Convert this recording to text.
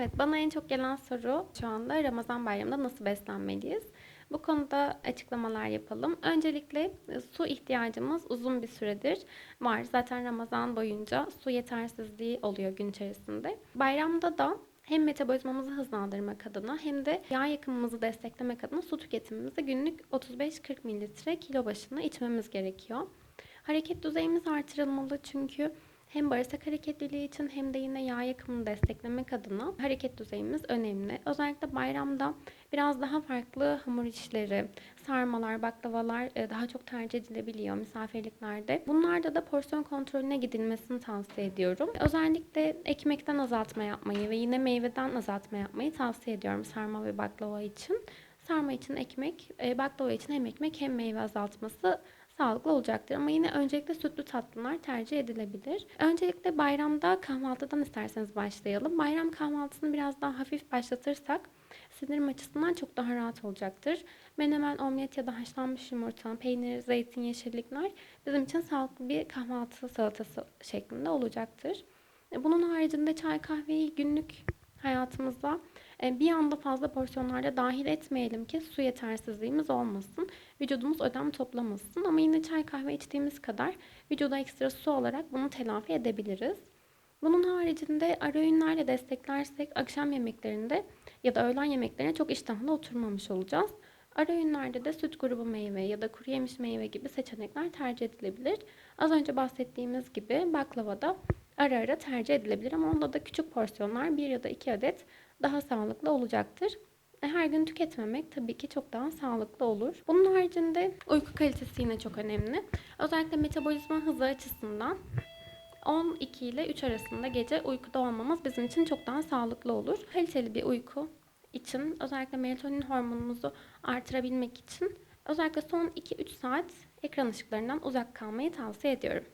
Evet, bana en çok gelen soru şu anda Ramazan bayramında nasıl beslenmeliyiz? Bu konuda açıklamalar yapalım. Öncelikle e, su ihtiyacımız uzun bir süredir var. Zaten Ramazan boyunca su yetersizliği oluyor gün içerisinde. Bayramda da hem metabolizmamızı hızlandırmak adına hem de yağ yakımımızı desteklemek adına su tüketimimizi günlük 35-40 mililitre kilo başına içmemiz gerekiyor. Hareket düzeyimiz artırılmalı çünkü hem bağırsak hareketliliği için hem de yine yağ yakımını desteklemek adına hareket düzeyimiz önemli. Özellikle bayramda biraz daha farklı hamur işleri, sarmalar, baklavalar e, daha çok tercih edilebiliyor misafirliklerde. Bunlarda da porsiyon kontrolüne gidilmesini tavsiye ediyorum. Özellikle ekmekten azaltma yapmayı ve yine meyveden azaltma yapmayı tavsiye ediyorum sarma ve baklava için. Sarma için ekmek, e, baklava için hem ekmek hem meyve azaltması sağlıklı olacaktır. Ama yine öncelikle sütlü tatlılar tercih edilebilir. Öncelikle bayramda kahvaltıdan isterseniz başlayalım. Bayram kahvaltısını biraz daha hafif başlatırsak sinirim açısından çok daha rahat olacaktır. Menemen, omlet ya da haşlanmış yumurta, peynir, zeytin, yeşillikler bizim için sağlıklı bir kahvaltı salatası şeklinde olacaktır. E, Bunun haricinde çay kahveyi günlük hayatımızda e, bir anda fazla porsiyonlarda dahil etmeyelim ki su yetersizliğimiz olmasın. Vücudumuz ödem toplamasın ama yine çay kahve içtiğimiz kadar vücuda ekstra su olarak bunu telafi edebiliriz. Bunun haricinde ara öğünlerle desteklersek akşam yemeklerinde ya da öğlen yemeklerine çok iştahlı oturmamış olacağız. Ara öğünlerde de süt grubu meyve ya da kuru yemiş meyve gibi seçenekler tercih edilebilir. Az önce bahsettiğimiz gibi baklava da ara ara tercih edilebilir ama onda da küçük porsiyonlar bir ya da iki adet daha sağlıklı olacaktır. E, Her gün tüketmemek tabii ki çok daha sağlıklı olur. Bunun haricinde uyku kalitesi yine çok önemli. Özellikle metabolizma hızı açısından 12 ile 3 arasında gece uykuda olmamız bizim için çok daha sağlıklı olur. Kaliteli bir uyku için özellikle melatonin hormonumuzu artırabilmek için özellikle son 2-3 saat ekran ışıklarından uzak kalmayı tavsiye ediyorum.